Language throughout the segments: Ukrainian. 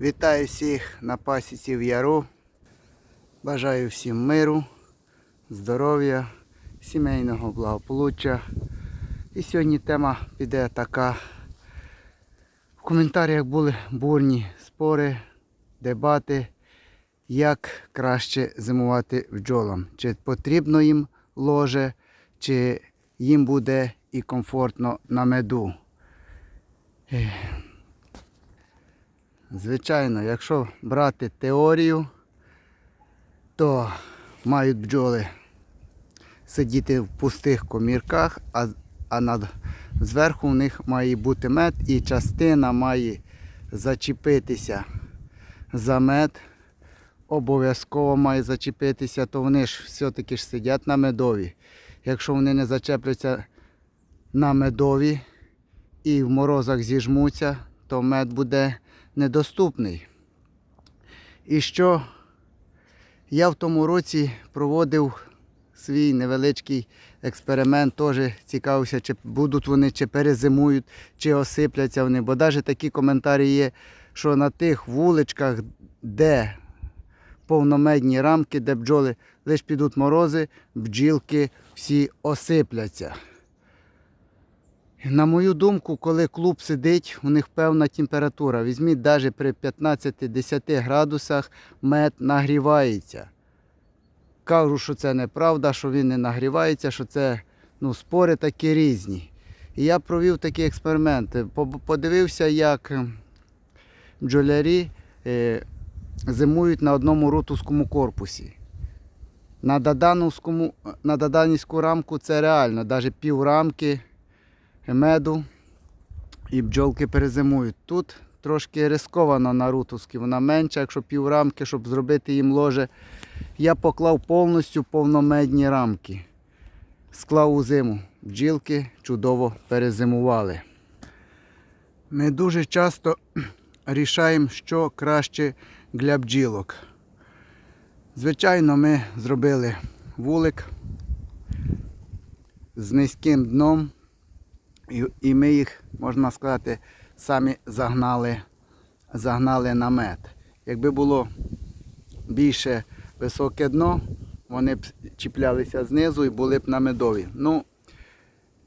Вітаю всіх на пасіці в Яру. Бажаю всім миру, здоров'я, сімейного благополуччя. І сьогодні тема піде така. В коментарях були бурні спори, дебати, як краще зимувати бджолам. Чи потрібно їм ложе, чи їм буде і комфортно на меду. Звичайно, якщо брати теорію, то мають бджоли сидіти в пустих комірках, а, а над, зверху в них має бути мед і частина має зачепитися за мед. Обов'язково має зачепитися, то вони ж все-таки ж сидять на медові. Якщо вони не зачепляться на медові і в морозах зіжмуться, то мед буде недоступний. І що я в тому році проводив свій невеличкий експеримент, теж цікавився, чи будуть вони, чи перезимують, чи осипляться вони. Бо навіть такі коментарі є, що на тих вуличках, де повномедні рамки, де бджоли лише підуть морози, бджілки всі осипляться. На мою думку, коли клуб сидить, у них певна температура. Візьміть навіть при 15-10 градусах мед нагрівається. Кажу, що це неправда, що він не нагрівається, що це ну, спори такі різні. І я провів такі експерименти. Подивився, як бджолярі е, зимують на одному рутовському корпусі. На на даданівську рамку це реально, навіть пів рамки меду і бджолки перезимують. Тут трошки рисковано на рутовській, вона менша, якщо пів рамки, щоб зробити їм ложе. Я поклав повністю повномедні рамки. Склав у зиму. Бджілки чудово перезимували. Ми дуже часто рішаємо, що краще для бджілок. Звичайно, ми зробили вулик з низьким дном. І, і ми їх, можна сказати, самі загнали, загнали на мед. Якби було більше високе дно, вони б чіплялися знизу і були б на медові. Ну,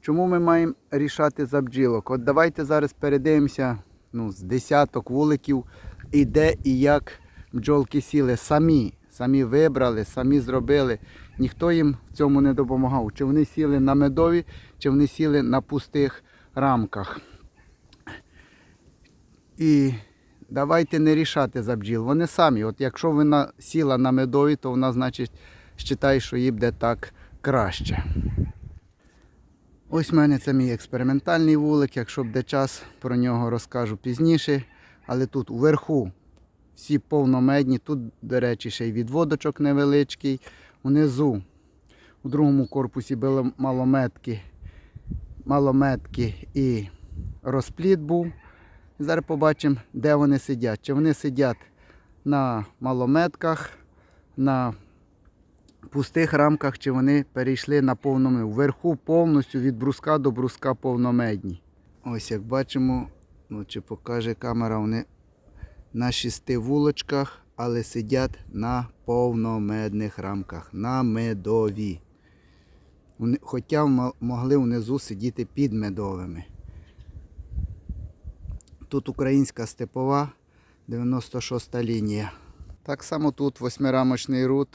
чому ми маємо рішати за бджілок? От давайте зараз передивимося ну, з десяток вуликів, і де і як бджолки сіли самі. Самі вибрали, самі зробили. Ніхто їм в цьому не допомагав. Чи вони сіли на медові, чи вони сіли на пустих рамках. І давайте не рішати за бджіл. Вони самі. От якщо вона сіла на медові, то вона, значить, вважає, що їй буде так краще. Ось в мене це мій експериментальний вулик. Якщо буде час, про нього розкажу пізніше. Але тут вверху всі повномедні. Тут, до речі, ще й відводочок невеличкий. Внизу, у другому корпусі були малометки, малометки і розпліт був. Зараз побачимо, де вони сидять. Чи вони сидять на малометках, на пустих рамках, чи вони перейшли на повномед. Вверху повністю від бруска до бруска повномедні. Ось як бачимо, ну, чи покаже камера, вони на шести вулочках, але сидять на повномедних рамках, на медові. Хоча могли внизу сидіти під медовими. Тут українська степова, 96 та лінія. Так само тут восьмирамочний рут,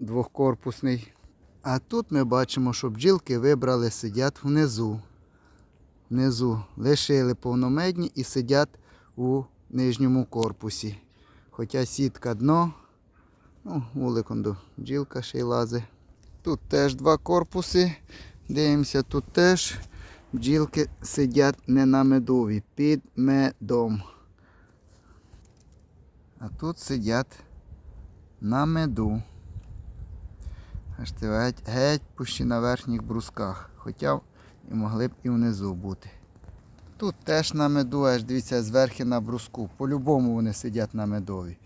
двохкорпусний. А тут ми бачимо, що бджілки вибрали, сидять внизу. Внизу лишили повномедні і сидять у нижньому корпусі. Хоча сітка дно, ну, вуликом до бджілка ще й лази. Тут теж два корпуси. Дивимося, тут теж бджілки сидять не на медові, під медом. А тут сидять на меду. Аж ти геть, геть пущі на верхніх брусках. Хоча і могли б і внизу бути. Тут теж на меду, аж дивіться, зверхи на бруску. По-любому вони сидять на медові.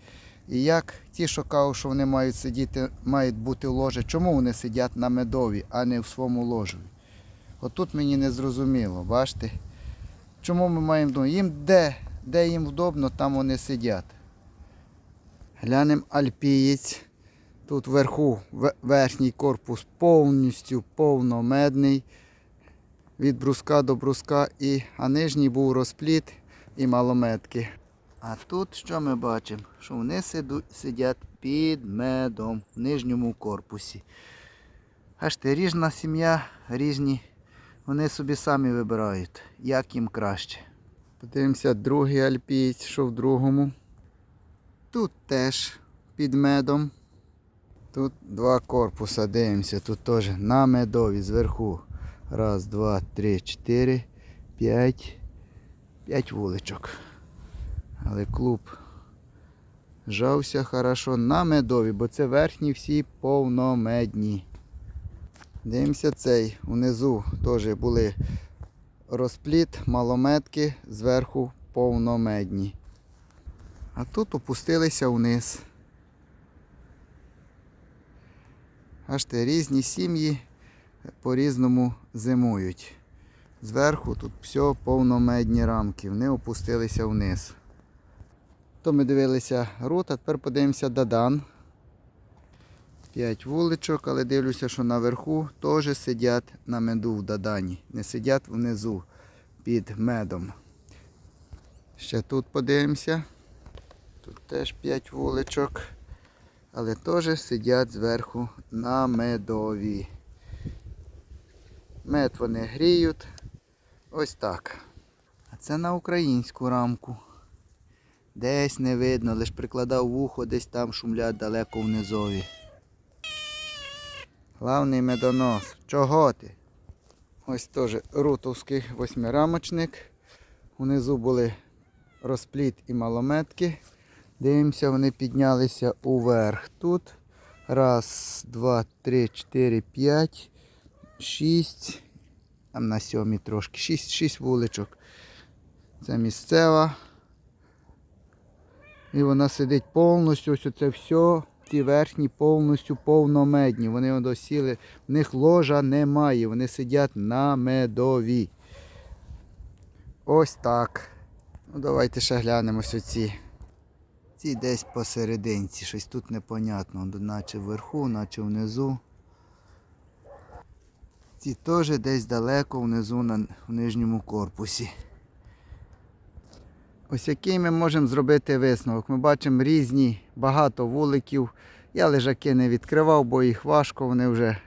І як ті, що кажуть, що вони мають сидіти, мають бути в ложі, чому вони сидять на медові, а не в своєму ложові? Отут мені не зрозуміло, бачите? Чому ми маємо думати? Їм де де їм вдобно, там вони сидять. Глянемо альпієць. Тут вверху верхній корпус повністю повномедний. Від бруска до бруска, і, а нижній був розпліт і малометки. А тут що ми бачимо? Що вони сидять під медом в нижньому корпусі. Аж ти ріжна сім'я, різні. Вони собі самі вибирають, як їм краще. Подивимося, другий альпієць, що в другому. Тут теж під медом. Тут два корпуса, дивимося, тут теж на медові зверху. Раз, два, три, чотири, п'ять. П'ять вуличок. Але клуб жався хорошо на медові, бо це верхні всі повномедні. Дивимося цей. Унизу теж були розпліт, малометки, зверху повномедні. А тут опустилися вниз. Аж те різні сім'ї по-різному зимують. Зверху тут все повномедні рамки. Вони опустилися вниз. То ми дивилися рут, а тепер подивимося Дадан. П'ять вуличок, але дивлюся, що наверху теж сидять на меду в Дадані. Не сидять внизу під медом. Ще тут подивимося. Тут теж п'ять вуличок. Але теж сидять зверху на медові. Мед вони гріють. Ось так. А це на українську рамку. Десь не видно, лиш прикладав вухо, десь там шумлять далеко внизові. Главний медонос. Чого ти? Ось теж рутовський восьмирамочник. Унизу були розпліт і малометки. Дивимося, вони піднялися уверх. Тут. Раз, два, три, чотири, п'ять, шість. Там на сьомій трошки. Шість, шість вуличок. Це місцева. І вона сидить повністю, ось це все, ті верхні повністю повномедні. Вони одосіли, в них ложа немає, вони сидять на медові. Ось так. Ну, давайте ще глянемось оці. Ці десь посерединці, щось тут непонятно, наче вверху, наче внизу. Ці теж десь далеко внизу на в нижньому корпусі. Ось який ми можемо зробити висновок. Ми бачимо різні, багато вуликів. Я лежаки не відкривав, бо їх важко, вони вже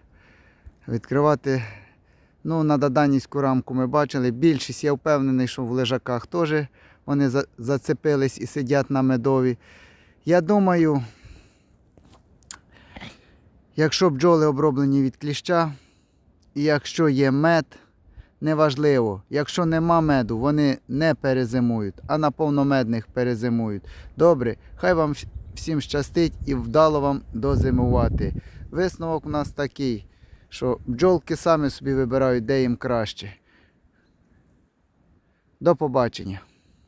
відкривати. Ну, на Даданівську рамку ми бачили. Більшість, я впевнений, що в лежаках теж вони зацепились і сидять на медові. Я думаю, якщо бджоли оброблені від кліща, і якщо є мед, неважливо. Якщо нема меду, вони не перезимують, а на повномедних перезимують. Добре, хай вам всім щастить і вдало вам дозимувати. Висновок у нас такий, що бджолки самі собі вибирають, де їм краще. До побачення.